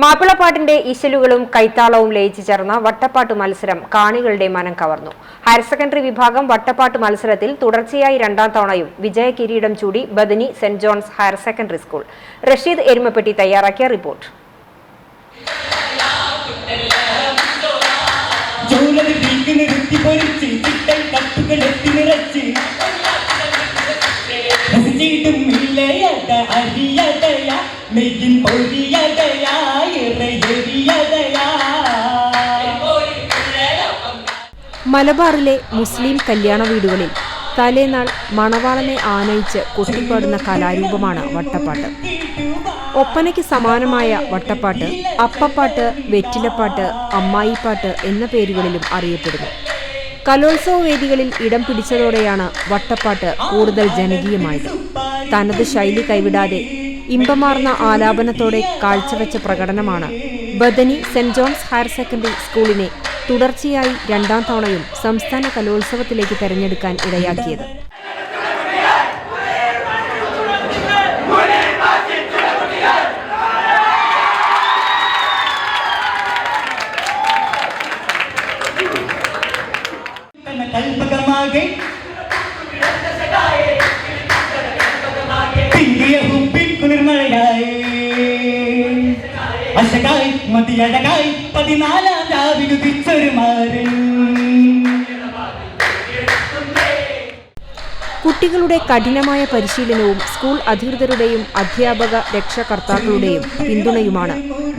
മാപ്പിളപ്പാട്ടിന്റെ ഇശലുകളും കൈത്താളവും ലയിച്ചു ചേർന്ന വട്ടപ്പാട്ട് മത്സരം കാണികളുടെ മനം കവർന്നു. ഹയർ സെക്കൻഡറി വിഭാഗം വട്ടപ്പാട്ട് മത്സരത്തിൽ തുടർച്ചയായി രണ്ടാം തവണയും വിജയ കിരീടം ചൂടി Bethany saint John's higher secondary school. Rasheed Erumappetty തയ്യാറാക്കിയ റിപ്പോർട്ട്. അരിയതയ നെയ്യിൻ പൊരിയതയാ ഇറയെറിയതയാ മലബാറിലെ മുസ്ലിം കല്യാണ വീടുകളിൽ തലേനാൾ മണവാളനെ ആനയിച്ച് കൊട്ടിപ്പാടുന്ന കലാരൂപമാണ് വട്ടപ്പാട്ട്. ഒപ്പനയ്ക്ക് സമാനമായ വട്ടപ്പാട്ട് അപ്പപ്പാട്ട് വെറ്റിലപ്പാട്ട് അമ്മായിപ്പാട്ട് എന്ന പേരുകളിലും അറിയപ്പെടുന്നു. കലോത്സവ വേദികളിൽ ഇടം പിടിച്ചതോടെയാണ് വട്ടപ്പാട്ട് കൂടുതൽ ജനകീയമായത്. തനത് ശൈലി കൈവിടാതെ ഇമ്പമാർന്ന ആലാപനത്തോടെ കാഴ്ചവെച്ച പ്രകടനമാണ് Bethany Saint John's higher secondary സ്കൂളിനെ തുടർച്ചയായി രണ്ടാം തവണയും സംസ്ഥാന കലോത്സവത്തിലേക്ക് തെരഞ്ഞെടുക്കാൻ ഇടയാക്കിയത്. മതിയഴകായി പതിനാലാം രാവിലുദിച്ചൊരു മാരൻ കുട്ടികളുടെ കഠിനമായ പരിശീലനവും സ്കൂൾ അധികൃതരുടെയും അധ്യാപക രക്ഷകർത്താക്കളുടെയും പിന്തുണയുമാണ്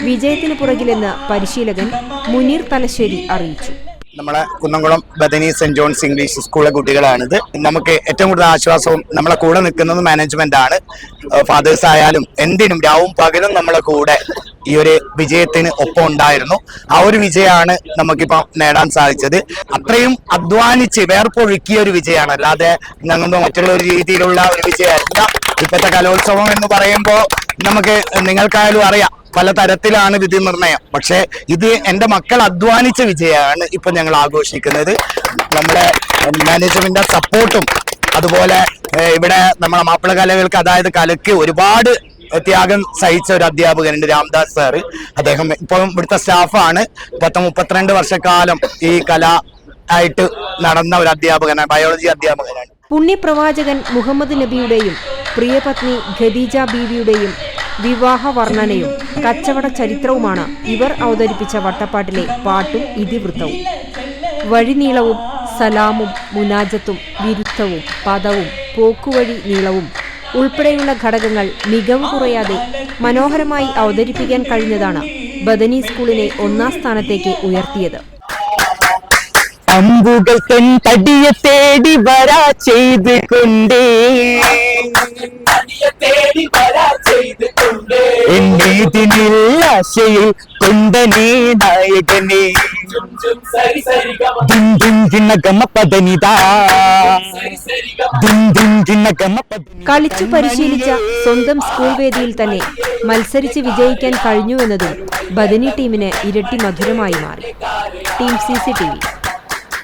വിജയത്തിന് പുറകിലെന്ന് പരിശീലകൻ മുനീർ തലശ്ശേരി അറിയിച്ചു. നമ്മളെ Kunnamkulam Bethany saint John's English സ്കൂളിലെ കുട്ടികളാണിത്. നമുക്ക് ഏറ്റവും കൂടുതൽ ആശ്വാസവും നമ്മളെ കൂടെ നിൽക്കുന്നത് മാനേജ്മെന്റ് ആണ്. ഫാദേഴ്സ് ആയാലും എന്തിനും രാവും പകലും നമ്മളെ കൂടെ ഈ ഒരു വിജയത്തിന് ഒപ്പം ഉണ്ടായിരുന്നു. ആ ഒരു വിജയമാണ് നമുക്കിപ്പോ നേടാൻ സാധിച്ചത്. അത്രയും അധ്വാനിച്ച് വേർപ്പൊഴുക്കിയ ഒരു വിജയമാണ്. അല്ലാതെ ഞങ്ങൾക്ക് മറ്റുള്ള ഒരു രീതിയിലുള്ള ഒരു വിജയമല്ല. ഇപ്പോഴത്തെ കലോത്സവം എന്ന് പറയുമ്പോൾ നമുക്ക് നിങ്ങൾക്കായാലും അറിയാം. പല തരത്തിലാണ് വിധി നിർണയം. പക്ഷെ ഇത് എന്റെ മക്കൾ അധ്വാനിച്ച വിജയമാണ് ഇപ്പൊ ഞങ്ങൾ ആഘോഷിക്കുന്നത്. നമ്മുടെ മാനേജ്മെന്റിന്റെ സപ്പോർട്ടും അതുപോലെ ഇവിടെ നമ്മളെ മാപ്പിള കലകൾക്ക് അതായത് കലയ്ക്ക് ഒരുപാട് ത്യാഗം സഹിച്ച ഒരു അധ്യാപകനുണ്ട് രാംദാസ് സാറ്. അദ്ദേഹം ഇപ്പം ഇവിടുത്തെ സ്റ്റാഫാണ് പത്ത് മുപ്പത്തിരണ്ട് വർഷക്കാലം ഈ കല ആയിട്ട് നടന്ന ഒരു അധ്യാപകനാണ് ബയോളജി അധ്യാപകനാണ്. പുണ്യപ്രവാചകൻ മുഹമ്മദ് നബിയുടെയും പ്രിയപത്നി ഖദീജ ബീവിയുടെയും വിവാഹ വർണനയും കച്ചവട ചരിത്രവുമാണ് ഇവർ അവതരിപ്പിച്ച വട്ടപ്പാട്ടിലെ പാട്ടും ഇതിവൃത്തവും. വഴിനീളവും സലാമും മുനാജത്തും വിരുദ്ധവും പദവും പോക്കുവഴി നീളവും ഉൾപ്പെടെയുള്ള ഘടകങ്ങൾ മികവ് കുറയാതെ മനോഹരമായി അവതരിപ്പിക്കാൻ കഴിഞ്ഞതാണ് ബദനി സ്കൂളിനെ ഒന്നാം സ്ഥാനത്തേക്ക് ഉയർത്തിയത്. അമ്പുകൾ തടിയെ തേടി വരാ ചെയ്ത് കൊണ്ടേ എന്നീതിനില്ല ആശയിൽ കൊണ്ടനേ നായകനേ. കളിച്ചു പരിശീലിച്ച സ്വന്തം സ്കൂൾ വേദിയിൽ തന്നെ മത്സരിച്ച് വിജയിക്കാൻ കഴിഞ്ഞുവെന്നതും ബദനി ടീമിന് ഇരട്ടി മധുരമായി മാറി. Team C C T V.